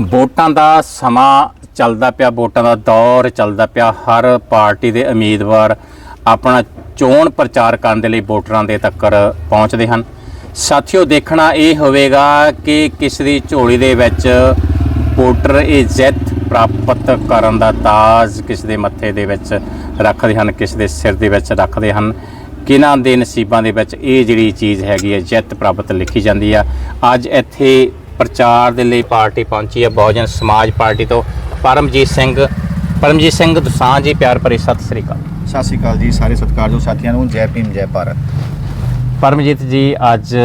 ਵੋਟਾਂ ਦਾ ਸਮਾਂ ਚੱਲਦਾ ਪਿਆ, ਵੋਟਾਂ ਦਾ ਦੌਰ ਚੱਲਦਾ ਪਿਆ। ਹਰ ਪਾਰਟੀ ਦੇ ਉਮੀਦਵਾਰ ਆਪਣਾ ਚੋਣ ਪ੍ਰਚਾਰ ਕਰਨ ਦੇ ਲਈ ਵੋਟਰਾਂ ਦੇ ਤੱਕ ਪਹੁੰਚਦੇ ਹਨ। ਸਾਥੀਓ, ਦੇਖਣਾ ਇਹ ਹੋਵੇਗਾ ਕਿ ਕਿਸ ਦੀ ਝੋਲੀ ਦੇ ਵਿੱਚ ਵੋਟਰ ਇਹ ਜਿੱਤ ਪ੍ਰਾਪਤ ਕਰਨ ਦਾ ਤਾਜ ਕਿਸ ਦੇ ਮੱਥੇ ਦੇ ਵਿੱਚ ਰੱਖਦੇ ਹਨ, ਕਿਸ ਦੇ ਸਿਰ ਦੇ ਵਿੱਚ ਰੱਖਦੇ ਹਨ। ਕਿਹਨਾਂ ਦੇ ਨਸੀਬਾਂ ਦੇ ਵਿੱਚ ਇਹ ਜਿਹੜੀ ਚੀਜ਼ ਹੈਗੀ ਹੈ ਜਿੱਤ ਪ੍ਰਾਪਤ ਲਿਖੀ ਜਾਂਦੀ ਆ। ਅੱਜ ਇੱਥੇ ਪ੍ਰਚਾਰ ਦੇ ਲਈ ਪਾਰਟੀ ਪਹੁੰਚੀ ਹੈ ਬਹੁਜਨ ਸਮਾਜ ਪਾਰਟੀ ਤੋਂ ਪਰਮਜੀਤ ਸਿੰਘ। ਪਰਮਜੀਤ ਸਿੰਘ ਦੁਸਾਂਝ ਜੀ ਪਿਆਰ ਭਰੀ ਸਤਿ ਸ੍ਰੀ ਅਕਾਲ। ਸਤਿ ਸ਼੍ਰੀ ਅਕਾਲ ਜੀ ਸਾਰੇ ਸਤਿਕਾਰਯੋਗ ਸਾਥੀਆਂ ਨੂੰ ਜੈ ਭੀਮ ਜੈ ਭਾਰਤ। ਪਰਮਜੀਤ ਜੀ ਅੱਜ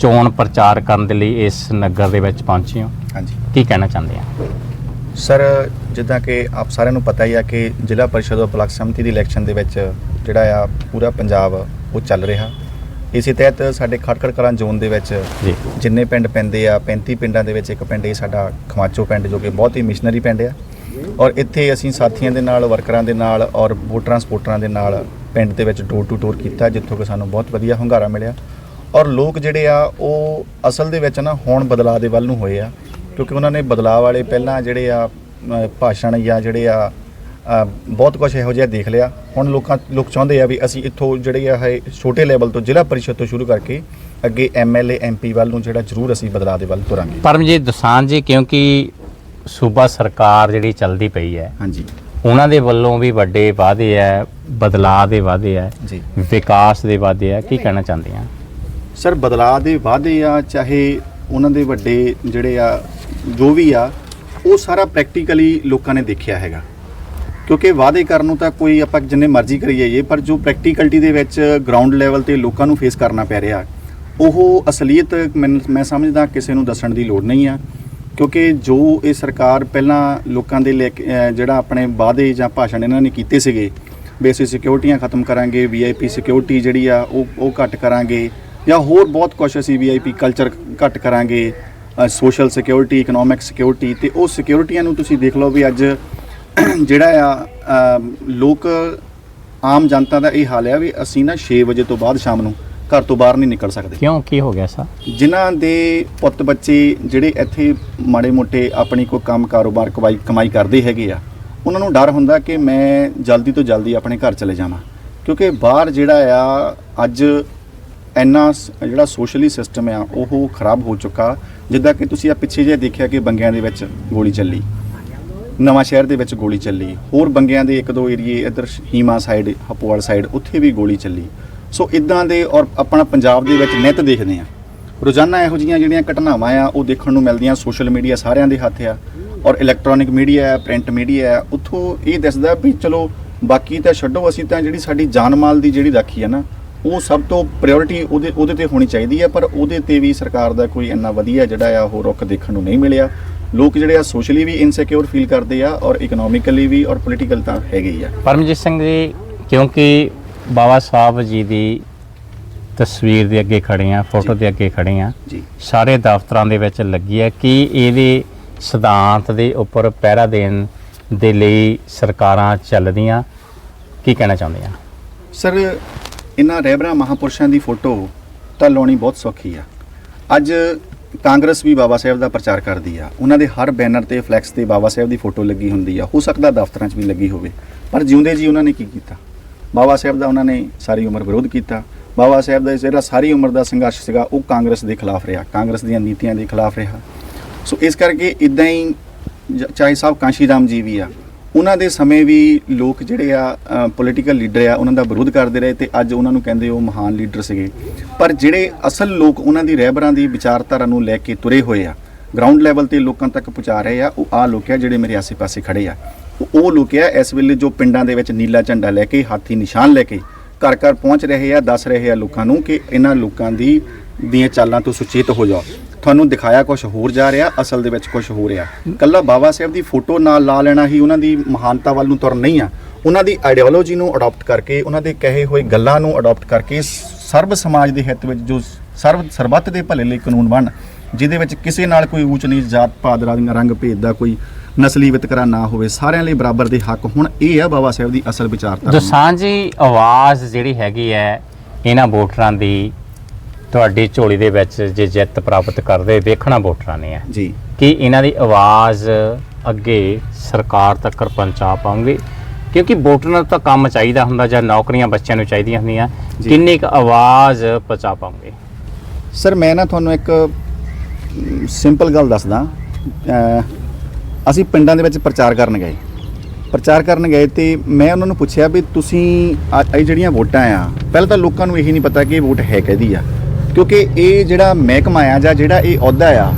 ਚੋਣ ਪ੍ਰਚਾਰ ਕਰਨ ਦੇ ਲਈ ਇਸ ਨਗਰ ਦੇ ਵਿੱਚ ਪਹੁੰਚੇ ਹੋ। ਹਾਂਜੀ। ਕੀ ਕਹਿਣਾ ਚਾਹੁੰਦੇ ਆ? ਸਰ ਜਿੱਦਾਂ ਕਿ ਆਪ ਸਾਰਿਆਂ ਨੂੰ ਪਤਾ ਹੀ ਆ ਕਿ ਜ਼ਿਲ੍ਹਾ ਪਰਿਸ਼ਦ ਔਰ ਬਲਾਕ ਸੰਮਤੀ ਦੀ ਇਲੈਕਸ਼ਨ ਦੇ ਵਿੱਚ ਜਿਹੜਾ ਆ ਪੂਰਾ ਪੰਜਾਬ ਉਹ ਚੱਲ ਰਿਹਾ। ਇਸੇ ਤਹਿਤ ਸਾਡੇ ਖਟਕੜ ਕਲਾਂ ਜ਼ੋਨ ਦੇ ਵਿੱਚ ਜੀ। ਜਿੰਨੇ ਪਿੰਡ ਪੈਂਦੇ ਆ 35 ਪਿੰਡਾਂ ਦੇ ਵਿੱਚ ਇੱਕ ਪਿੰਡ ਇਹ ਸਾਡਾ ਖਮਾਚੋ ਪਿੰਡ ਜੋ ਕਿ ਬਹੁਤ ਹੀ ਮਿਸ਼ਨਰੀ ਪਿੰਡ ਆ। ਔਰ ਇੱਥੇ ਅਸੀਂ ਸਾਥੀਆਂ ਦੇ ਨਾਲ ਵਰਕਰਾਂ ਦੇ ਨਾਲ ਔਰ ਵੋਟਰਾਂ ਸਪੋਰਟਰਾਂ ਦੇ ਨਾਲ ਪਿੰਡ ਦੇ ਵਿੱਚ ਡੋਰ ਟੂ ਡੋਰ ਕੀਤਾ ਜਿੱਥੋਂ ਕਿ ਸਾਨੂੰ ਬਹੁਤ ਵਧੀਆ ਹੁੰਗਾਰਾ ਮਿਲਿਆ। ਔਰ ਲੋਕ ਜਿਹੜੇ ਆ ਉਹ ਅਸਲ ਦੇ ਵਿੱਚ ਨਾ ਹੁਣ ਬਦਲਾਅ ਦੇ ਵੱਲ ਨੂੰ ਹੋਏ ਆ ਕਿਉਂਕਿ ਉਹਨਾਂ ਨੇ ਬਦਲਾਅ ਵਾਲੇ ਪਹਿਲਾਂ ਜਿਹੜੇ ਆ ਭਾਸ਼ਣ ਜਾਂ ਜਿਹੜੇ ਆ ਬਹੁਤ ਕੁਝ ਇਹੋ ਜਿਹਾ ਦੇਖ ਲਿਆ। ਹੁਣ ਲੋਕਾਂ ਲੋਕ ਚਾਹੁੰਦੇ ਆ ਵੀ ਅਸੀਂ ਇੱਥੋਂ ਜਿਹੜੇ ਆ ਇਹ ਛੋਟੇ ਲੈਵਲ ਤੋਂ ਜ਼ਿਲ੍ਹਾ ਪਰਿਸ਼ਦ ਤੋਂ ਸ਼ੁਰੂ ਕਰਕੇ ਅੱਗੇ ਐਮਐਲਏ ਐਮਪੀ ਵੱਲ ਨੂੰ ਜਿਹੜਾ ਜ਼ਰੂਰ ਅਸੀਂ ਬਦਲਾਅ ਦੇ ਵੱਲ ਤੁਰਾਂਗੇ। ਪਰਮਜੀਤ ਦੁਸਾਂਝ ਜੀ ਕਿਉਂਕਿ ਸੂਬਾ ਸਰਕਾਰ ਜਿਹੜੀ ਚੱਲਦੀ ਪਈ ਹੈ ਹਾਂਜੀ। ਉਹਨਾਂ ਦੇ ਵੱਲੋਂ ਵੀ ਵੱਡੇ ਵਾਅਦੇ ਹੈ ਬਦਲਾਅ ਦੇ ਵਾਅਦੇ ਹੈ ਜੀ। ਵਿਕਾਸ ਦੇ ਵਾਅਦੇ ਹੈ ਕੀ ਕਹਿਣਾ ਚਾਹੁੰਦੇ ਆ? ਸਰ ਬਦਲਾਅ ਦੇ ਵਾਅਦੇ ਆ ਚਾਹੇ ਉਹਨਾਂ ਦੇ ਵੱਡੇ ਜਿਹੜੇ ਆ ਜੋ ਵੀ ਆ ਉਹ ਸਾਰਾ ਪ੍ਰੈਕਟੀਕਲੀ ਲੋਕਾਂ ਨੇ ਦੇਖਿਆ ਹੈਗਾ। ਕਿਉਂਕਿ ਵਾਅਦੇ ਕਰਨ ਨੂੰ ਤਾਂ ਕੋਈ ਆਪਾਂ ਜਿੰਨੇ ਮਰਜ਼ੀ ਕਰੀ ਜਾਈਏ ਪਰ ਜੋ ਪ੍ਰੈਕਟੀਕਲਟੀ ਦੇ ਵਿੱਚ ਗਰਾਊਂਡ ਲੈਵਲ ਤੇ ਲੋਕਾਂ ਨੂੰ ਫੇਸ ਕਰਨਾ ਪੈ ਰਿਹਾ ਉਹ ਅਸਲੀਅਤ ਮੈਨੂੰ- ਮੈਂ ਸਮਝਦਾ ਕਿਸੇ ਨੂੰ ਦੱਸਣ ਦੀ ਲੋੜ ਨਹੀਂ ਆ। ਕਿਉਂਕਿ ਜੋ ਇਹ ਸਰਕਾਰ ਪਹਿਲਾਂ ਲੋਕਾਂ ਦੇ ਲੈ ਕੇ, ਜਿਹੜਾ ਆਪਣੇ ਵਾਅਦੇ ਜਾਂ ਭਾਸ਼ਣ ਇਹਨਾਂ ਨੇ ਕੀਤੇ ਸੀਗੇ ਬੇਸਿਕ ਸਿਕਿਉਰਟੀਆਂ ਖਤਮ ਕਰਾਂਗੇ ਵੀਆਈਪੀ ਸਿਕਿਉਰਿਟੀ ਜਿਹੜੀ ਆ ਉਹ ਉਹ ਘੱਟ ਕਰਾਂਗੇ ਜਾਂ ਹੋਰ ਬਹੁਤ ਕੁਝ ਅਸੀਂ ਵੀਆਈਪੀ ਕਲਚਰ ਘੱਟ ਕਰਾਂਗੇ ਸੋਸ਼ਲ ਸਿਕਿਉਰਿਟੀ ਇਕਨੋਮਿਕ ਸਿਕਿਉਰਿਟੀ ਤੇ ਉਹ ਸਿਕਿਉਰਿਟੀਆਂ ਨੂੰ ਤੁਸੀਂ ਦੇਖ ਲਓ ਵੀ ਅੱਜ ਜਿਹੜਾ ਆ ਲੋਕ ਆਮ ਜਨਤਾ ਦਾ ਇਹ ਹਾਲ ਹੈ ਵੀ ਅਸੀਂ ਨਾ 6 ਵਜੇ ਤੋਂ ਬਾਅਦ ਸ਼ਾਮ ਨੂੰ ਘਰ ਤੋਂ ਬਾਹਰ ਨਹੀਂ ਨਿਕਲ ਸਕਦੇ। ਕਿਉਂ ਕੀ ਹੋ ਗਿਆ ਸਰ? ਜਿਨ੍ਹਾਂ ਦੇ ਪੁੱਤ ਬੱਚੇ ਜਿਹੜੇ ਇੱਥੇ ਮਾੜੇ ਮੋਟੇ ਆਪਣੀ ਕੋਈ ਕੰਮ ਕਾਰੋਬਾਰ ਕਮਾਈ ਕਮਾਈ ਕਰਦੇ ਹੈਗੇ ਆ ਉਹਨਾਂ ਨੂੰ ਡਰ ਹੁੰਦਾ ਕਿ ਮੈਂ ਜਲਦੀ ਤੋਂ ਜਲਦੀ ਆਪਣੇ ਘਰ ਚਲੇ ਜਾਵਾਂ। ਕਿਉਂਕਿ ਬਾਹਰ ਜਿਹੜਾ ਆ ਅੱਜ ਇੰਨਾ ਜਿਹੜਾ ਸੋਸ਼ਲੀ ਸਿਸਟਮ ਆ ਉਹ ਖਰਾਬ ਹੋ ਚੁੱਕਾ ਜਿੱਦਾਂ ਕਿ ਤੁਸੀਂ ਆ ਪਿੱਛੇ ਜੇ ਦੇਖਿਆ ਕਿ ਬੰਗਿਆਂ ਦੇ ਵਿੱਚ ਗੋਲੀ ਚੱਲੀ। ਨਵਾਂ ਸ਼ਹਿਰ ਦੇ ਵਿੱਚ ਗੋਲੀ ਚੱਲੀ। ਹੋਰ ਬੰਗਿਆਂ ਦੇ ਇੱਕ ਦੋ ਏਰੀਏ ਇੱਧਰ ਹੀਮਾ ਸਾਈਡ, ਹਪੋਵਾਲ ਸਾਈਡ, ਉੱਥੇ ਵੀ ਗੋਲੀ ਚੱਲੀ। ਸੋ ਇਦਾਂ ਦੇ ਔਰ ਆਪਣਾ ਪੰਜਾਬ ਦੇ ਵਿੱਚ ਨਿਤ ਦੇਖਦੇ ਆ ਰੋਜ਼ਾਨਾ ਇਹੋ ਜਿਹੀਆਂ ਜਿਹੜੀਆਂ ਘਟਨਾਵਾਂ ਆ, ਉਹ ਦੇਖਣ ਨੂੰ ਮਿਲਦੀਆਂ ਸੋਸ਼ਲ ਮੀਡੀਆ ਸਾਰਿਆਂ ਦੇ ਹੱਥ ਆ। ਔਰ ਇਲੈਕਟ੍ਰੋਨਿਕ ਮੀਡੀਆ ਹੈ ਪ੍ਰਿੰਟ ਮੀਡੀਆ ਹੈ, ਉੱਥੋਂ ਇਹ ਦੱਸਦਾ ਵੀ ਚਲੋ ਬਾਕੀ ਤਾਂ ਛੱਡੋ, ਅਸੀਂ ਤਾਂ ਜਿਹੜੀ ਸਾਡੀ ਜਾਨ ਮਾਲ ਦੀ ਜਿਹੜੀ ਰਾਖੀ ਹੈ ਨਾ, ਉਹ ਸਭ ਤੋਂ ਪ੍ਰਾਇੋਰਟੀ ਉਹਦੇ ਉਹਦੇ ਤੇ ਹੋਣੀ ਚਾਹੀਦੀ ਹੈ ਪਰ ਉਹਦੇ ਤੇ ਵੀ ਸਰਕਾਰ ਦਾ ਕੋਈ ਇੰਨਾ ਵਧੀਆ ਜਿਹੜਾ ਆ, ਉਹ ਰੁੱਖ ਦੇਖਣ ਨੂੰ ਨਹੀਂ ਮਿਲਿਆ। ਲੋਕ ਜਿਹੜੇ ਆ ਸੋਸ਼ਲੀ ਵੀ ਇਨਸਿਕਿਉਰ ਫੀਲ ਕਰਦੇ ਆ ਔਰ ਇਕਨੋਮਿਕਲੀ ਵੀ ਔਰ ਪੋਲੀਟੀਕਲ ਤਾਂ ਹੈਗੇ ਹੀ ਆ। ਪਰਮਜੀਤ ਸਿੰਘ ਜੀ ਕਿਉਂਕਿ ਬਾਬਾ ਸਾਹਿਬ ਜੀ ਦੀ ਤਸਵੀਰ ਦੇ ਅੱਗੇ ਖੜੇ ਆ ਫੋਟੋ। ਦੇ ਅੱਗੇ ਖੜੇ ਆ ਜੀ। ਸਾਰੇ ਦਫ਼ਤਰਾਂ ਦੇ ਵਿੱਚ ਲੱਗੀ ਹੈ ਕਿ ਇਹਦੇ ਸਿਧਾਂਤ ਦੇ ਉੱਪਰ ਪਹਿਰਾ ਦੇਣ ਦੇ ਲਈ ਸਰਕਾਰਾਂ ਚੱਲਦੀਆਂ ਕੀ ਕਹਿਣਾ ਚਾਹੁੰਦੇ ਆ? ਸਰ ਇਹਨਾਂ ਰਹਿਬਰਾਂ ਮਹਾਪੁਰਸ਼ਾਂ ਦੀ ਫੋਟੋ ਤਾਂ ਲਾਉਣੀ ਬਹੁਤ ਸੌਖੀ ਆ। ਅੱਜ ਕਾਂਗਰਸ ਵੀ ਬਾਬਾ ਸਾਹਿਬ ਦਾ ਪ੍ਰਚਾਰ ਕਰਦੀ ਆ। ਉਹਨਾਂ ਦੇ ਹਰ ਬੈਨਰ ਤੇ ਫਲੈਕਸ ਤੇ ਬਾਬਾ ਸਾਹਿਬ ਦੀ ਫੋਟੋ ਲੱਗੀ ਹੁੰਦੀ ਆ। ਹੋ ਸਕਦਾ ਦਫ਼ਤਰਾਂ 'ਚ ਵੀ ਲੱਗੀ ਹੋਵੇ। ਪਰ ਜਿਉਂਦੇ ਜੀ ਉਹਨਾਂ ਨੇ ਕੀ ਕੀਤਾ? ਬਾਬਾ ਸਾਹਿਬ ਦਾ ਉਹਨਾਂ ਨੇ ਸਾਰੀ ਉਮਰ ਵਿਰੋਧ ਕੀਤਾ। ਬਾਬਾ ਸਾਹਿਬ ਦਾ ਜਿਹੜਾ ਸਾਰੀ ਉਮਰ ਦਾ ਸੰਘਰਸ਼ ਸੀਗਾ, ਉਹ ਕਾਂਗਰਸ ਦੇ ਖਿਲਾਫ ਰਿਹਾ। ਕਾਂਗਰਸ ਦੀਆਂ ਨੀਤੀਆਂ ਦੇ ਖਿਲਾਫ ਰਿਹਾ। ਸੋ ਇਸ ਕਰਕੇ ਇਦਾਂ ਹੀ ਚਾਹੇ ਸਾਹਿਬ ਕਾਂਸ਼ੀ ਰਾਮ ਜੀ ਵੀ ਆ ਉਹਨਾਂ ਦੇ ਸਮੇਂ ਵੀ ਲੋਕ ਜਿਹੜੇ ਆ ਪੋਲੀਟੀਕਲ ਲੀਡਰ ਆ, ਉਹਨਾਂ ਦਾ ਵਿਰੋਧ ਕਰਦੇ ਰਹੇ ਤੇ ਅੱਜ ਉਹਨਾਂ ਨੂੰ ਕਹਿੰਦੇ ਉਹ ਮਹਾਨ ਲੀਡਰ ਸੀਗੇ। ਪਰ ਜਿਹੜੇ ਅਸਲ ਲੋਕ ਉਹਨਾਂ ਦੀ ਰਹਿਬਰਾਂ ਦੀ ਵਿਚਾਰਧਾਰਾ ਨੂੰ ਲੈ ਕੇ ਤੁਰੇ ਹੋਏ ਆ ਗਰਾਊਂਡ ਲੈਵਲ ਤੇ ਲੋਕਾਂ ਤੱਕ ਪਹੁੰਚਾ ਰਹੇ ਆ, ਉਹ ਆ ਲੋਕ ਆ ਜਿਹੜੇ ਮੇਰੇ ਆਸੇ-ਪਾਸੇ ਖੜੇ ਆ। ਉਹ- ਉਹ ਲੋਕ ਆ ਇਸ ਵੇਲੇ ਜੋ ਪਿੰਡਾਂ ਦੇ ਵਿੱਚ ਨੀਲਾ ਝੰਡਾ ਲੈ ਕੇ, ਹਾਥੀ ਨਿਸ਼ਾਨ ਲੈ ਕੇ ਘਰ ਘਰ ਪਹੁੰਚ ਰਹੇ ਆ, ਦੱਸ ਰਹੇ ਆ ਲੋਕਾਂ ਨੂੰ ਕਿ ਇਹਨਾਂ ਲੋਕਾਂ ਦੀ, ਦੀਆਂ ਚਾਲਾਂ ਤੋਂ ਸੁਚੇਤ ਹੋ ਜਾਓ। ਤੁਹਾਨੂੰ ਦਿਖਾਇਆ ਕੁਝ ਹੋਰ ਜਾ ਰਿਹਾ ਅਸਲ ਦੇ ਵਿੱਚ ਕੁਝ ਹੋ ਰਿਹਾ। ਕੱਲਾ ਬਾਬਾ ਸਾਹਿਬ ਦੀ ਫੋਟੋ ਨਾਲ ਲਾ ਲੈਣਾ ਹੀ ਉਹਨਾਂ ਦੀ ਮਹਾਨਤਾ ਵੱਲ ਨੂੰ ਤੁਰਨ ਨਹੀਂ ਆ। ਉਹਨਾਂ ਦੀ ਆਈਡੀਓਲੋਜੀ ਨੂੰ ਅਡਾਪਟ ਕਰਕੇ ਉਹਨਾਂ ਦੇ ਕਹੇ ਹੋਏ ਗੱਲਾਂ ਨੂੰ ਅਡਾਪਟ ਕਰਕੇ ਸਰਬ ਸਮਾਜ ਦੇ ਹਿੱਤ ਵਿੱਚ ਜੋ ਸਰਬ ਸਰਬੱਤ ਦੇ ਭਲੇ ਲਈ ਕਾਨੂੰਨ ਬਣ ਜਿਹਦੇ ਵਿੱਚ ਕਿਸੇ ਨਾਲ ਕੋਈ ਊਚ ਨੀਚ ਜਾਤ ਪਾਤ ਰੰਗ ਰੰਗ ਭੇਦ ਦਾ ਕੋਈ ਨਸਲੀ ਵਿਤਕਰਾ ਨਾ ਹੋਵੇ ਸਾਰਿਆਂ ਲਈ ਬਰਾਬਰ ਦੇ ਹੱਕ ਹੁਣ ਇਹ ਆ ਬਾਬਾ ਸਾਹਿਬ ਦੀ ਅਸਲ ਵਿਚਾਰਧਾਰਾ ਦੋਸਾਂਝ ਆਵਾਜ਼ ਜਿਹੜੀ ਹੈਗੀ ਹੈ ਇਹਨਾਂ ਵੋਟਰਾਂ ਦੀ ਤੁਹਾਡੀ ਝੋਲੀ ਦੇ ਵਿੱਚ ਜੇ ਜਿੱਤ ਪ੍ਰਾਪਤ ਕਰਦੇ ਵੇਖਣਾ ਵੋਟਰਾਂ ਨੇ ਹੈ ਜੀ। ਕਿ ਇਹਨਾਂ ਦੀ ਆਵਾਜ਼ ਅੱਗੇ ਸਰਕਾਰ ਤੱਕ ਪਹੁੰਚਾ ਪਾਉਂਗੇ? ਕਿਉਂਕਿ ਵੋਟਰਾਂ ਨੂੰ ਤਾਂ ਕੰਮ ਚਾਹੀਦਾ ਹੁੰਦਾ ਜਾਂ ਨੌਕਰੀਆਂ ਬੱਚਿਆਂ ਨੂੰ ਚਾਹੀਦੀਆਂ ਹੁੰਦੀਆਂ। ਕਿੰਨੀ ਕੁ ਆਵਾਜ਼ ਪਹੁੰਚਾ ਪਾਉਂਗੇ? ਸਰ ਮੈਂ ਨਾ ਤੁਹਾਨੂੰ ਇੱਕ ਸਿੰਪਲ ਗੱਲ ਦੱਸਦਾ। ਅਸੀਂ ਪਿੰਡਾਂ ਦੇ ਵਿੱਚ ਪ੍ਰਚਾਰ ਕਰਨ ਗਏ। ਪ੍ਰਚਾਰ ਕਰਨ ਗਏ ਤੇ ਮੈਂ ਉਹਨਾਂ ਨੂੰ ਪੁੱਛਿਆ ਵੀ ਤੁਸੀਂ ਆ- ਇਹ ਜਿਹੜੀਆਂ ਵੋਟਾਂ ਆ ਪਹਿਲਾਂ ਤਾਂ ਲੋਕਾਂ ਨੂੰ ਇਹੀ ਨਹੀਂ ਪਤਾ ਕਿ ਇਹ ਵੋਟ ਹੈ ਕਿਹਦੀ ਆ। ਕਿਉਂਕਿ ਇਹ ਜਿਹੜਾ ਮਹਿਕਮਾ ਆ ਜਾਂ ਜਿਹੜਾ ਇਹ ਅਹੁਦਾ ਆ,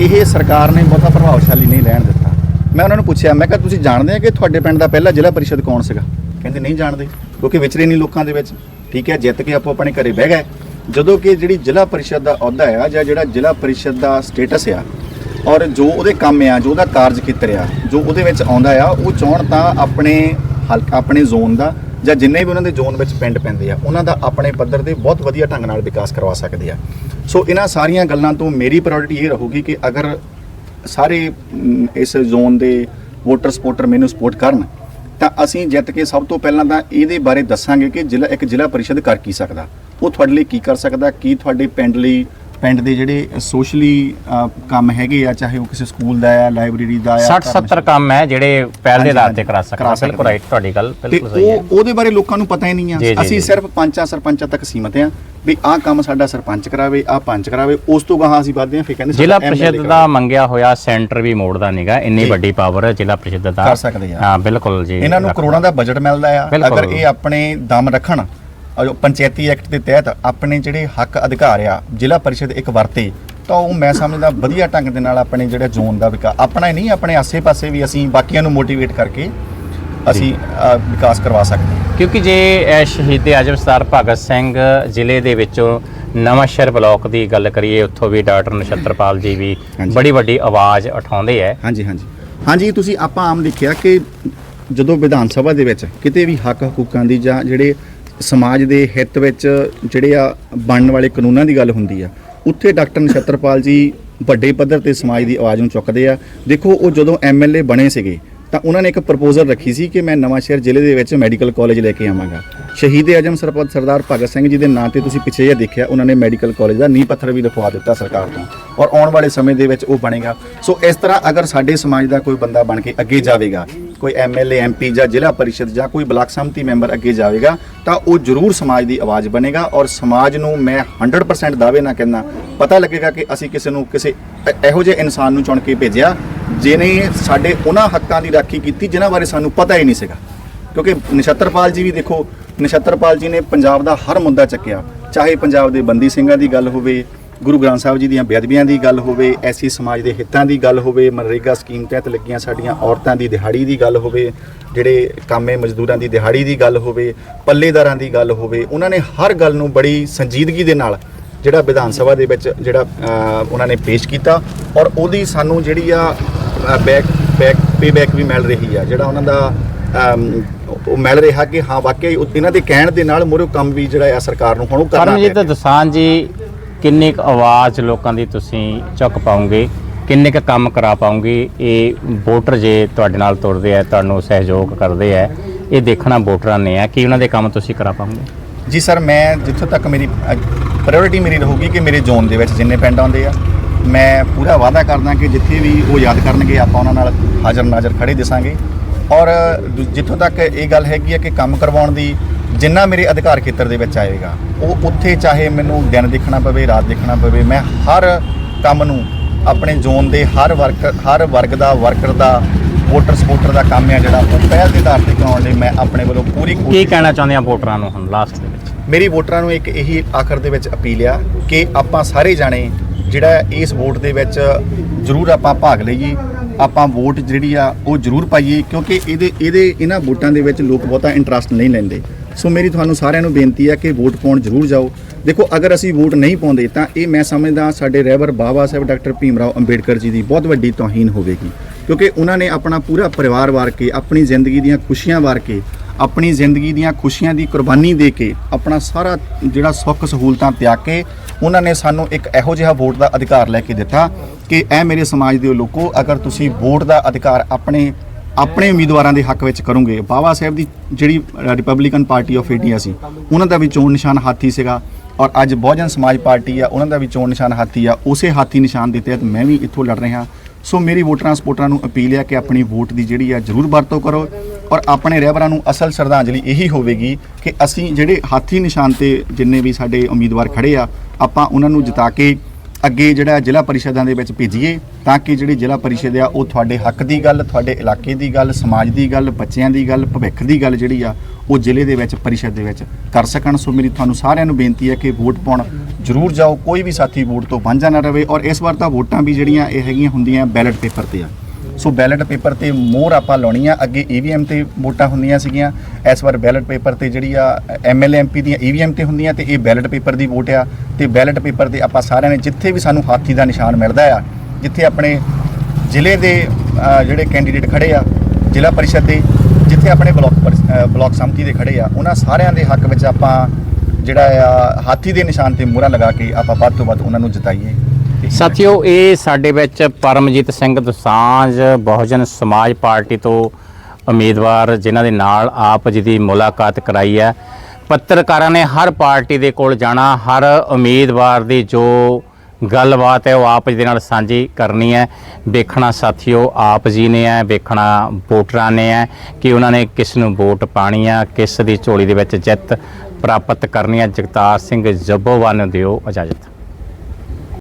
ਇਹ ਸਰਕਾਰ ਨੇ ਬਹੁਤਾ ਪ੍ਰਭਾਵਸ਼ਾਲੀ ਨਹੀਂ ਰਹਿਣ ਦਿੱਤਾ। ਮੈਂ ਉਹਨਾਂ ਨੂੰ ਪੁੱਛਿਆ, ਮੈਂ ਕਿਹਾ, ਤੁਸੀਂ ਜਾਣਦੇ ਆ ਕਿ ਤੁਹਾਡੇ ਪਿੰਡ ਦਾ ਪਹਿਲਾ ਜ਼ਿਲ੍ਹਾ ਪਰਿਸ਼ਦ ਕੌਣ ਸੀਗਾ? ਕਹਿੰਦੇ, ਨਹੀਂ ਜਾਣਦੇ, ਕਿਉਂਕਿ ਵਿਚਰੇ ਨਹੀਂ ਲੋਕਾਂ ਦੇ ਵਿੱਚ। ਠੀਕ ਹੈ, ਜਿੱਤ ਕੇ ਆਪੋ ਆਪਣੇ ਘਰੇ ਬਹਿ ਗਏ। ਜਦੋਂ ਕਿ ਜਿਹੜੀ ਜ਼ਿਲ੍ਹਾ ਪਰਿਸ਼ਦ ਦਾ ਅਹੁਦਾ ਆ ਜਾਂ ਜਿਹੜਾ ਜ਼ਿਲ੍ਹਾ ਪਰਿਸ਼ਦ ਦਾ ਸਟੇਟਸ ਆ, ਔਰ ਜੋ ਉਹਦੇ ਕੰਮ ਆ, ਜੋ ਉਹਦਾ ਕਾਰਜ ਖੇਤਰ ਆ, ਜੋ ਉਹਦੇ ਵਿੱਚ ਆਉਂਦਾ ਆ, ਉਹ ਚਾਹਣ ਤਾਂ ਆਪਣੇ ਹਲਕਾ, ਆਪਣੇ ਜ਼ੋਨ ਦਾ ਜਾਂ ਜਿੰਨੇ ਵੀ ਉਹਨਾਂ ਦੇ ਜ਼ੋਨ ਵਿੱਚ ਪਿੰਡ ਪੈਂਦੇ ਆ, ਉਹਨਾਂ ਦਾ ਆਪਣੇ ਪੱਧਰ ਤੇ ਬਹੁਤ ਵਧੀਆ ਢੰਗ ਨਾਲ ਵਿਕਾਸ ਕਰਵਾ ਸਕਦੇ ਆ। ਸੋ ਇਹਨਾਂ ਸਾਰੀਆਂ ਗੱਲਾਂ ਤੋਂ ਮੇਰੀ ਪ੍ਰਾਇੋਰਟੀ ਇਹ ਰਹੂਗੀ ਕਿ ਅਗਰ ਸਾਰੇ ਇਸ ਜ਼ੋਨ ਦੇ ਵੋਟਰ ਸਪੋਰਟਰ ਮੈਨੂੰ ਸਪੋਰਟ ਕਰਨ, ਤਾਂ ਅਸੀਂ ਜਿੱਤ ਕੇ ਸਭ ਤੋਂ ਪਹਿਲਾਂ ਤਾਂ ਇਹਦੇ ਬਾਰੇ ਦੱਸਾਂਗੇ ਕਿ ਜ਼ਿਲ੍ਹਾ, ਇੱਕ ਜ਼ਿਲ੍ਹਾ ਪਰਿਸ਼ਦ ਕਰ ਕੀ ਸਕਦਾ, ਉਹ ਤੁਹਾਡੇ ਲਈ ਕੀ ਕਰ ਸਕਦਾ, ਕੀ ਤੁਹਾਡੇ ਪਿੰਡ ਲਈ ਪਿੰਡ ਦੇ ਜਿਹੜੇ ਸੋਸ਼ਲੀ ਕੰਮ ਹੈਗੇ ਆ ਚਾਹੇ ਉਹ ਕਿਸੇ ਸਕੂਲ ਦਾ ਆ ਲਾਇਬ੍ਰੇਰੀ ਦਾ ਆ 60 70 ਕੰਮ ਹੈ ਜਿਹੜੇ ਪਹਿਲ ਦੇ ਆਧਾਰ ਤੇ ਕਰਾ ਸਕਦਾ ਬਿਲਕੁਲ ਰਾਈਟ ਤੁਹਾਡੀ ਗੱਲ ਬਿਲਕੁਲ ਸਹੀ ਹੈ ਉਹ ਉਹਦੇ ਬਾਰੇ ਲੋਕਾਂ ਨੂੰ ਪਤਾ ਹੀ ਨਹੀਂ ਆ ਅਸੀਂ। ਸਿਰਫ ਪੰਚਾਂ ਸਰਪੰਚਾਂ ਤੱਕ ਸੀਮਤ ਆ ਵੀ ਆਹ ਕੰਮ ਸਾਡਾ ਸਰਪੰਚ ਕਰਾਵੇ ਆਹ ਪੰਚ ਕਰਾਵੇ ਉਸ ਤੋਂ ਗਾਹਾਂ ਅਸੀਂ ਵੱਧਦੇ ਆ ਫਿਰ ਕਹਿੰਦੇ ਜ਼ਿਲ੍ਹਾ ਪ੍ਰੀਸ਼ਦ ਦਾ ਮੰਗਿਆ ਹੋਇਆ ਸੈਂਟਰ ਵੀ ਮੋੜਦਾ ਨਹੀਂਗਾ ਇੰਨੀ। ਵੱਡੀ ਪਾਵਰ ਹੈ ਜ਼ਿਲ੍ਹਾ ਪ੍ਰੀਸ਼ਦ ਦਾ ਕਰ ਸਕਦੇ ਆ। ਹਾਂ ਬਿਲਕੁਲ ਜੀ ਇਹਨਾਂ ਨੂੰ। ਕਰੋੜਾਂ ਦਾ ਬਜਟ ਮਿਲਦਾ ਆ। ਅਗਰ ਇਹ ਆਪਣੇ ਦਮ ਰੱਖਣ ਜੋ ਪੰਚਾਇਤੀ ਐਕਟ ਦੇ ਤਹਿਤ ਆਪਣੇ ਜਿਹੜੇ ਹੱਕ ਅਧਿਕਾਰ ਆ ਜ਼ਿਲ੍ਹਾ ਪਰਿਸ਼ਦ ਇੱਕ ਵਰਤੇ ਤਾਂ ਉਹ ਮੈਂ ਸਮਝਦਾ ਵਧੀਆ ਢੰਗ ਦੇ ਨਾਲ ਆਪਣੇ ਜਿਹੜੇ ਜ਼ੋਨ ਦਾ ਵਿਕਾਸ ਆਪਣਾ ਹੀ ਨਹੀਂ ਆਪਣੇ ਆਸੇ-ਪਾਸੇ ਵੀ ਅਸੀਂ ਬਾਕੀਆਂ ਨੂੰ ਮੋਟੀਵੇਟ ਕਰਕੇ ਅਸੀਂ ਵਿਕਾਸ ਕਰਵਾ ਸਕਦੇ ਹਾਂ। ਕਿਉਂਕਿ ਜੇ ਸ਼ਹੀਦ ਆਜਮ ਸਰਦਾਰ ਭਗਤ ਸਿੰਘ ਜ਼ਿਲ੍ਹੇ ਦੇ ਵਿੱਚੋਂ ਨਵਾਂ ਸ਼ਹਿਰ ਬਲਾਕ ਦੀ ਗੱਲ ਕਰੀਏ ਉੱਥੋਂ ਵੀ ਡਾਕਟਰ ਨਛੱਤਰਪਾਲ ਜੀ ਵੀ। ਬੜੀ ਵੱਡੀ ਆਵਾਜ਼ ਉਠਾਉਂਦੇ ਐ ਹਾਂਜੀ ਹਾਂਜੀ। ਹਾਂਜੀ ਤੁਸੀਂ ਆਪਾਂ ਆਮ ਦੇਖਿਆ ਕਿ ਜਦੋਂ ਵਿਧਾਨ ਸਭਾ ਦੇ ਵਿੱਚ ਕਿਤੇ ਵੀ ਹੱਕ ਹਕੂਕਾਂ ਦੀ ਜਾਂ ਜਿਹੜੇ ਸਮਾਜ ਦੇ ਹਿੱਤ ਵਿੱਚ ਜਿਹੜੇ ਆ ਬਣਨ ਵਾਲੇ ਕਾਨੂੰਨਾਂ ਦੀ ਗੱਲ ਹੁੰਦੀ ਆ, ਉੱਥੇ ਡਾਕਟਰ ਨਛੱਤਰਪਾਲ ਜੀ ਵੱਡੇ ਪੱਧਰ ਤੇ ਸਮਾਜ ਦੀ ਆਵਾਜ਼ ਨੂੰ ਚੁੱਕਦੇ ਆ। ਦੇਖੋ, ਉਹ ਜਦੋਂ ਐਮਐਲਏ ਬਣੇ ਸੀਗੇ, ਤਾਂ ਉਹਨਾਂ ਨੇ ਇੱਕ ਪ੍ਰਪੋਜ਼ਲ ਰੱਖੀ ਸੀ ਕਿ ਮੈਂ ਨਵਾਂ ਸ਼ਹਿਰ ਜ਼ਿਲ੍ਹੇ ਦੇ ਵਿੱਚ ਮੈਡੀਕਲ ਕਾਲਜ ਲੈ ਕੇ ਆਵਾਂਗਾ। ਸ਼ਹੀਦ ਆਜਮ ਸਰਪੰਚ ਸਰਦਾਰ ਭਗਤ ਸਿੰਘ ਜੀ ਦੇ ਨਾਂ ਤੇ ਤੁਸੀਂ ਪਿੱਛੇ ਜਿਹਾ ਦੇਖਿਆ, ਉਹਨਾਂ ਨੇ ਮੈਡੀਕਲ ਕਾਲਜ ਦਾ ਨੀਂਹ ਪੱਥਰ ਵੀ ਰਖਵਾ ਦਿੱਤਾ ਸਰਕਾਰ ਤੋਂ। ਔਰ ਆਉਣ ਵਾਲੇ ਸਮੇਂ ਦੇ ਵਿੱਚ ਉਹ ਬਣੇਗਾ। ਸੋ ਇਸ ਤਰ੍ਹਾਂ ਅਗਰ ਸਾਡੇ ਸਮਾਜ ਦਾ ਕੋਈ ਬੰਦਾ ਬਣ ਕੇ ਅੱਗੇ ਜਾਵੇਗਾ ਕੋਈ ਐਮਐਲਏ ਐਮਪੀ ਜਾਂ ਜ਼ਿਲ੍ਹਾ ਪਰਿਸ਼ਦ ਜਾਂ ਕੋਈ ਬਲਾਕ ਸੰਮਤੀ ਮੈਂਬਰ ਅੱਗੇ ਜਾਵੇਗਾ, ਤਾਂ ਉਹ ਜ਼ਰੂਰ ਸਮਾਜ ਦੀ ਆਵਾਜ਼ ਬਣੇਗਾ ਔਰ ਸਮਾਜ ਨੂੰ ਮੈਂ 100% ਦਾਅਵੇ ਨਾ ਕਹਿੰਦਾ, ਪਤਾ ਲੱਗੇਗਾ ਕਿ ਅਸੀਂ ਕਿਸੇ ਨੂੰ ਕਿਸੇ ਇਹੋ ਜਿਹੇ ਇਨਸਾਨ ਨੂੰ ਚੁਣ ਕੇ ਭੇਜਿਆ, ਜਿਹਨੇ ਸਾਡੇ ਉਹਨਾਂ ਹੱਕਾਂ ਦੀ ਰਾਖੀ ਕੀਤੀ ਜਿਨ੍ਹਾਂ ਬਾਰੇ ਸਾਨੂੰ ਪਤਾ ਹੀ ਨਹੀਂ ਸੀਗਾ। ਕਿਉਂਕਿ ਨਛੱਤਰਪਾਲ ਜੀ ਵੀ ਦੇਖੋ, ਨਛੱਤਰਪਾਲ ਜੀ ਨੇ ਪੰਜਾਬ ਦਾ ਹਰ ਮੁੱਦਾ ਚੱਕਿਆ, ਚਾਹੇ ਪੰਜਾਬ ਦੇ ਬੰਦੀ ਸਿੰਘਾਂ ਦੀ ਗੱਲ ਹੋਵੇ ਗੁਰੂ ਗ੍ਰੰਥ ਸਾਹਿਬ ਜੀ ਦੀਆਂ ਬੇਅਦਬੀਆਂ ਦੀ ਗੱਲ ਹੋਵੇ ਐਸੀ ਸਮਾਜ ਦੇ ਹਿੱਤਾਂ ਦੀ ਗੱਲ ਹੋਵੇ ਮਨਰੇਗਾ ਸਕੀਮ ਤਹਿਤ ਲੱਗੀਆਂ ਸਾਡੀਆਂ ਔਰਤਾਂ ਦੀ ਦਿਹਾੜੀ ਦੀ ਗੱਲ ਹੋਵੇ ਜਿਹੜੇ ਕਾਮੇ ਮਜ਼ਦੂਰਾਂ ਦੀ ਦਿਹਾੜੀ ਦੀ ਗੱਲ ਹੋਵੇ ਪੱਲੇਦਾਰਾਂ ਦੀ ਗੱਲ ਹੋਵੇ ਉਹਨਾਂ ਨੇ ਹਰ ਗੱਲ ਨੂੰ ਬੜੀ ਸੰਜੀਦਗੀ ਦੇ ਨਾਲ ਜਿਹੜਾ ਵਿਧਾਨ ਸਭਾ ਦੇ ਵਿੱਚ ਜਿਹੜਾ ਉਹਨਾਂ ਨੇ ਪੇਸ਼ ਕੀਤਾ ਔਰ ਉਹਦੀ ਸਾਨੂੰ ਜਿਹੜੀ ਆ ਬੈਕ ਬੈਕ ਪੇ ਬੈਕ ਵੀ ਮਿਲ ਰਹੀ ਆ ਜਿਹੜਾ ਉਹਨਾਂ ਦਾ ਉਹ ਮਿਲ ਰਿਹਾ ਕਿ ਹਾਂ ਉਹ- ਇਹਨਾਂ ਦੇ ਕਹਿਣ ਦੇ ਨਾਲ ਮੋਰੇ ਕੰਮ ਵੀ ਜਿਹੜਾ ਆ ਸਰਕਾਰ ਨੂੰ ਹੁਣ ਉਹ ਕਰਨਾ ਪਰਮਜੀਤ ਪਿਆ। ਦਸਾਂਝ ਜੀ ਕਿੰਨੀ ਕੁ ਆਵਾਜ਼ ਲੋਕਾਂ ਦੀ ਤੁਸੀਂ ਚੁੱਕ ਪਾਉਂਗੇ? ਕਿੰਨੇ ਕੁ ਕੰਮ ਕਰਾ ਪਾਉਂਗੇ? ਇਹ ਵੋਟਰ ਜੇ ਤੁਹਾਡੇ ਨਾਲ ਤੁਰਦੇ ਆ, ਤੁਹਾਨੂੰ ਸਹਿਯੋਗ ਕਰਦੇ ਆ, ਇਹ ਦੇਖਣਾ ਵੋਟਰਾਂ ਨੇ ਆ, ਕਿ ਉਹਨਾਂ ਦੇ ਕੰਮ ਤੁਸੀਂ ਕਰਾ ਪਾਉਂਗੇ? ਜੀ ਸਰ, ਮੈਂ ਜਿੱਥੋਂ ਤੱਕ ਮੇਰੀ ਪ੍ਰਾਇੋਰਟੀ ਮੇਰੀ ਰਹੂਗੀ ਕਿ ਮੇਰੇ ਜ਼ੋਨ ਦੇ ਵਿੱਚ ਜਿੰਨੇ ਪਿੰਡ ਆਉਂਦੇ ਆ, ਮੈਂ ਪੂਰਾ ਵਾਅਦਾ ਕਰਦਾ ਕਿ ਜਿੱਥੇ ਵੀ ਉਹ ਯਾਦ ਕਰਨਗੇ, ਆਪਾਂ ਉਹਨਾਂ ਨਾਲ ਹਾਜ਼ਰ ਨਾਜ਼ਰ ਖੜੇ ਦਿਸਾਂਗੇ। ਔਰ ਜਿੱਥੋਂ ਤੱਕ ਇਹ ਗੱਲ ਹੈਗੀ ਹੈ ਕਿ ਕੰਮ ਕਰਵਾਉਣ ਦੀ ਜਿੰਨਾ ਮੇਰੇ ਅਧਿਕਾਰ ਖੇਤਰ ਦੇ ਵਿੱਚ ਆਏਗਾ ਉਹ ਉੱਥੇ ਚਾਹੇ ਮੈਨੂੰ ਦਿਨ ਦੇਖਣਾ ਪਵੇ ਰਾਤ ਦੇਖਣਾ ਪਵੇ ਮੈਂ ਹਰ ਕੰਮ ਨੂੰ ਆਪਣੇ ਜ਼ੋਨ ਦੇ ਹਰ ਵਰਕ ਹਰ ਵਰਗ ਦਾ ਵਰਕਰ ਦਾ ਵੋਟਰ ਸਪੋਰਟਰ ਦਾ ਕੰਮ ਹੈ ਜਿਹੜਾ ਉਹ ਪਹਿਲ ਦੇ ਆਧਾਰ ਤੇ ਕਰਾਉਣ ਲਈ ਮੈਂ ਆਪਣੇ ਵੱਲੋਂ ਪੂਰੀ ਕੀ ਕੋਸ਼ਿਸ਼ ਕਹਿਣਾ ਚਾਹੁੰਦੇ ਆ ਵੋਟਰਾਂ ਨੂੰ ਹੁਣ ਲਾਸਟ ਦੇ ਵਿੱਚ? ਮੇਰੀ ਵੋਟਰਾਂ ਨੂੰ ਇੱਕ ਇਹੀ ਆਖਰ ਦੇ ਵਿੱਚ ਅਪੀਲ ਆ ਕਿ ਆਪਾਂ ਸਾਰੇ ਜਾਣੇ ਜਿਹੜਾ ਇਸ ਵੋਟ ਦੇ ਵਿੱਚ ਜ਼ਰੂਰ ਆਪਾਂ ਭਾਗ ਲਈਏ। ਆਪਾਂ ਵੋਟ ਜਿਹੜੀ ਆ, ਉਹ ਜ਼ਰੂਰ ਪਾਈਏ, ਕਿਉਂਕਿ ਇਹਦੇ ਇਹਦੇ, ਇਹਨਾਂ ਵੋਟਾਂ ਦੇ ਵਿੱਚ ਲੋਕ ਬਹੁਤਾ ਇੰਟਰਸਟ ਨਹੀਂ ਲੈਂਦੇ। ਸੋ ਮੇਰੀ ਤੁਹਾਨੂੰ ਸਾਰਿਆਂ ਨੂੰ ਬੇਨਤੀ ਆ ਕਿ ਵੋਟ ਪਾਉਣ ਜ਼ਰੂਰ ਜਾਓ। ਦੇਖੋ, ਅਗਰ ਅਸੀਂ ਵੋਟ ਨਹੀਂ ਪਾਉਂਦੇ, ਤਾਂ ਇਹ ਮੈਂ ਸਮਝਦਾ ਸਾਡੇ ਰਹਿਬਰ ਬਾਬਾ ਸਾਹਿਬ ਡਾਕਟਰ ਭੀਮ ਰਾਓ ਅੰਬੇਡਕਰ ਜੀ ਦੀ ਬਹੁਤ ਵੱਡੀ ਤੋਹੀਨ ਹੋਵੇਗੀ। ਕਿਉਂਕਿ ਉਹਨਾਂ ਨੇ ਆਪਣਾ ਪੂਰਾ ਪਰਿਵਾਰ ਵਾਰ ਕੇ, ਆਪਣੀ ਜ਼ਿੰਦਗੀ ਦੀਆਂ ਖੁਸ਼ੀਆਂ ਵਾਰ ਕੇ ਆਪਣੀ ਜ਼ਿੰਦਗੀ ਦੀਆਂ ਖੁਸ਼ੀਆਂ ਦੀ ਕੁਰਬਾਨੀ ਦੇ ਕੇ ਆਪਣਾ ਸਾਰਾ ਜਿਹੜਾ ਸੁੱਖ ਸਹੂਲਤਾਂ ਤਿਆਗ ਕੇ ਉਹਨਾਂ ਨੇ ਸਾਨੂੰ ਇੱਕ ਇਹੋ ਜਿਹਾ ਵੋਟ ਦਾ ਅਧਿਕਾਰ ਲੈ ਕੇ ਦਿੱਤਾ ਕਿ ਇਹ ਮੇਰੇ ਸਮਾਜ ਦੇ ਲੋਕੋ, ਅਗਰ ਤੁਸੀਂ ਵੋਟ ਦਾ ਅਧਿਕਾਰ ਆਪਣੇ ਆਪਣੇ ਉਮੀਦਵਾਰਾਂ ਦੇ ਹੱਕ ਵਿੱਚ ਕਰੋਗੇ ਬਾਬਾ ਸਾਹਿਬ ਦੀ ਜਿਹੜੀ ਰਿਪਬਲਿਕਨ ਪਾਰਟੀ ਆਫ ਇੰਡੀਆ ਸੀ, ਉਹਨਾਂ ਦਾ ਵੀ ਚੋਣ ਨਿਸ਼ਾਨ ਹਾਥੀ ਸੀਗਾ ਔਰ ਅੱਜ ਬਹੁਜਨ ਸਮਾਜ ਪਾਰਟੀ ਆ, ਉਹਨਾਂ ਦਾ ਵੀ ਚੋਣ ਨਿਸ਼ਾਨ ਹਾਥੀ ਆ, ਉਸੇ ਹਾਥੀ ਨਿਸ਼ਾਨ ਦੇ ਤਹਿਤ ਮੈਂ ਵੀ ਇੱਥੋਂ ਲੜ ਰਿਹਾ। ਸੋ ਮੇਰੀ ਵੋਟਰਾਂ ਸਪੋਰਟਰਾਂ ਨੂੰ ਅਪੀਲ ਹੈ ਕਿ ਆਪਣੀ ਵੋਟ ਦੀ ਜਿਹੜੀ ਆ ਜ਼ਰੂਰ ਵਰਤੋਂ ਕਰੋ ਔਰ ਆਪਣੇ ਰਹਿਬਰਾਂ ਨੂੰ ਅਸਲ ਸ਼ਰਧਾਂਜਲੀ ਇਹੀ ਹੋਵੇਗੀ ਕਿ ਅਸੀਂ ਜਿਹੜੇ ਹਾਥੀ ਨਿਸ਼ਾਨ ਤੇ ਜਿੰਨੇ ਵੀ ਸਾਡੇ ਉਮੀਦਵਾਰ ਖੜੇ ਆ, ਆਪਾਂ ਉਹਨਾਂ ਨੂੰ ਜਿਤਾ ਕੇ ਅੱਗੇ ਜਿਹੜਾ ਜ਼ਿਲ੍ਹਾ ਪਰਿਸ਼ਦਾਂ ਦੇ ਵਿੱਚ ਭੇਜੀਏ ਤਾਂ ਕਿ ਜਿਹੜੀ ਜ਼ਿਲ੍ਹਾ ਪਰਿਸ਼ਦ ਆ, ਉਹ ਤੁਹਾਡੇ ਹੱਕ ਦੀ ਗੱਲ, ਤੁਹਾਡੇ ਇਲਾਕੇ ਦੀ ਗੱਲ, ਸਮਾਜ ਦੀ ਗੱਲ, ਬੱਚਿਆਂ ਦੀ ਗੱਲ, ਭਵਿੱਖ ਦੀ ਗੱਲ ਜਿਹੜੀ ਆ, ਉਹ ਜ਼ਿਲ੍ਹੇ ਦੇ ਵਿੱਚ, ਪਰਿਸ਼ਦ ਦੇ ਵਿੱਚ ਕਰ ਸਕਣ। ਸੋ ਮੇਰੀ ਤੁਹਾਨੂੰ ਸਾਰਿਆਂ ਨੂੰ ਬੇਨਤੀ ਹੈ ਕਿ ਵੋਟ ਪਾਉਣ ਜ਼ਰੂਰ ਜਾਓ। ਕੋਈ ਵੀ ਸਾਥੀ ਵੋਟ ਤੋਂ ਵਾਂਝਾ ਨਾ ਰਵੇ ਔਰ ਇਸ ਵਾਰ ਤਾਂ ਵੋਟਾਂ ਵੀ ਜਿਹੜੀਆਂ, ਇਹ ਹੈਗੀਆਂ ਹੁੰਦੀਆਂ ਬੈਲਟ ਪੇਪਰ ਤੇ ਆ। ਸੋ ਬੈਲਟ ਪੇਪਰ ਤੇ ਮੋਹਰ ਆਪਾਂ ਲਾਉਣੀ ਆ। ਅੱਗੇ ਈਵੀਐਮ ਤੇ ਵੋਟਾਂ ਹੁੰਦੀਆਂ ਸੀਗੀਆਂ। ਇਸ ਵਾਰ ਬੈਲਟ ਪੇਪਰ ਤੇ ਜਿਹੜੀ ਆ ਐਮਐਲਏ ਐਮਪੀ ਦੀਆਂ ਈਵੀਐਮ ਤੇ ਹੁੰਦੀਆਂ ਤੇ ਇਹ ਬੈਲਟ ਪੇਪਰ ਦੀ ਵੋਟ ਆ। ਤੇ ਬੈਲਟ ਪੇਪਰ ਤੇ ਆਪਾਂ ਸਾਰਿਆਂ ਨੇ ਜਿੱਥੇ ਵੀ ਸਾਨੂੰ ਹਾਥੀ ਦਾ ਨਿਸ਼ਾਨ ਮਿਲਦਾ ਆ ਜਿੱਥੇ ਆਪਣੇ ਜ਼ਿਲ੍ਹੇ ਦੇ ਜਿਹੜੇ ਕੈਂਡੀਡੇਟ ਖੜੇ ਆ ਜ਼ਿਲ੍ਹਾ ਪਰਿਸ਼ਦ ਦੇ ਜਿੱਥੇ ਆਪਣੇ ਬਲਾਕ ਪਰਿ- ਅ, ਬਲਾਕ ਸੰਮਤੀ ਦੇ ਖੜੇ ਆ ਉਹਨਾਂ ਸਾਰਿਆਂ ਦੇ ਹੱਕ ਵਿੱਚ ਆਪਾਂ ਜਿਹੜਾ ਆ ਹਾਥੀ ਦੇ ਨਿਸ਼ਾਨ ਤੇ ਮੋਹਰਾਂ ਲਗਾ ਕੇ ਆਪਾਂ ਵੱਧ ਤੋਂ ਵੱਧ ਉਹਨਾਂ ਨੂੰ ਜਿਤਾਈਏ। ਸਾਥੀਓ, ਇਹ ਸਾਡੇ ਵਿੱਚ ਪਰਮਜੀਤ ਸਿੰਘ ਦਸਾਂਝ ਬਹੁਜਨ ਸਮਾਜ ਪਾਰਟੀ ਤੋਂ ਉਮੀਦਵਾਰ, ਜਿਨ੍ਹਾਂ ਦੇ ਨਾਲ ਆਪ ਜੀ ਦੀ ਮੁਲਾਕਾਤ ਕਰਾਈ ਹੈ। ਪੱਤਰਕਾਰਾਂ ਨੇ ਹਰ ਪਾਰਟੀ ਦੇ ਕੋਲ ਜਾਣਾ, ਹਰ ਉਮੀਦਵਾਰ ਦੀ ਜੋ ਗੱਲਬਾਤ ਹੈ, ਉਹ ਆਪ ਜੀ ਦੇ ਨਾਲ ਸਾਂਝੀ ਕਰਨੀ ਹੈ। ਵੇਖਣਾ ਸਾਥੀਓ, ਆਪ ਜੀ ਨੇ ਹੈ, ਵੇਖਣਾ ਵੋਟਰਾਂ ਨੇ ਹੈ, ਕਿ ਉਹਨਾਂ ਨੇ ਕਿਸ ਨੂੰ ਵੋਟ ਪਾਣੀ ਆ ਕਿਸ ਦੀ ਝੋਲੀ ਦੇ ਵਿੱਚ ਜਿੱਤ ਪ੍ਰਾਪਤ ਕਰਨੀ ਹੈ। ਜਗਤਾਰ ਸਿੰਘ ਜੱਬੋਵਾਲ ਨੂੰ ਦਿਓ ਇਜਾਜ਼ਤ।